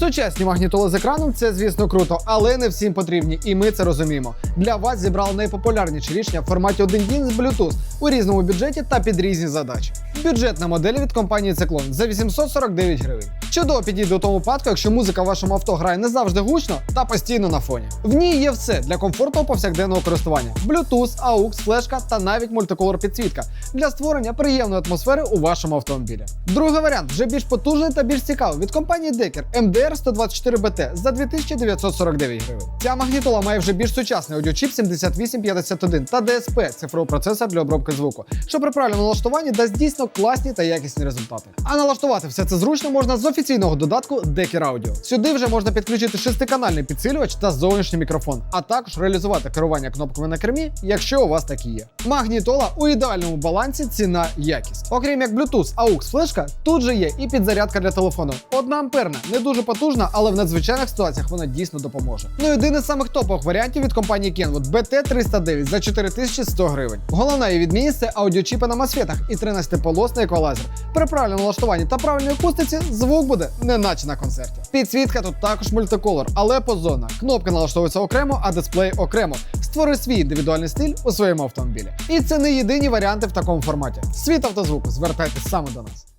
Сучасні магнітоли з екраном це, звісно, круто, але не всім потрібні, і ми це розуміємо. Для вас зібрали найпопулярніші рішення в форматі 1 дін з Bluetooth у різному бюджеті та під різні задачі. Бюджетна модель від компанії Циклон за 849 гривень. Чудово підійде у тому випадку, якщо музика в вашому авто грає не завжди гучно та постійно на фоні. В ній є все для комфортного повсякденного користування: Bluetooth, AUX, флешка та навіть мультиколор підсвітка для створення приємної атмосфери у вашому автомобілі. Другий варіант вже більш потужний та більш цікавий від компанії Decker MDR 124BT за 2949 гривень. Ця магнітола має вже більш сучасний аудіочіп 7851 та DSP цифровий процесор для обробки звуку, що при правильному налаштуванні дасть дійсно класні та якісні результати. А налаштувати все це зручно можна з офіційного додатку Decker Audio. Сюди вже можна підключити шестиканальний підсилювач та зовнішній мікрофон, а також реалізувати керування кнопками на кермі, якщо у вас такі є. Магнітола у ідеальному балансі ціна якість. Окрім як Bluetooth, AUX флешка, тут же є і підзарядка для телефону. Одна амперна, не дуже потужна, але в надзвичайних ситуаціях вона дійсно допоможе. Ну і один із самих топових варіантів від компанії Kenwood BT309 за 4100 гривень. Головна її відмінність це аудіочіпи на масфетах і 13-полосний еквалайзер. При правильному налаштуванні та правильній акустиці звук буде не наче на концерті. Підсвітка тут також мультиколор, але позона. Кнопка налаштовується окремо, а дисплей окремо. Створи свій індивідуальний стиль у своєму автомобілі. І це не єдині варіанти в такому форматі. Світ автозвуку, звертайтесь саме до нас.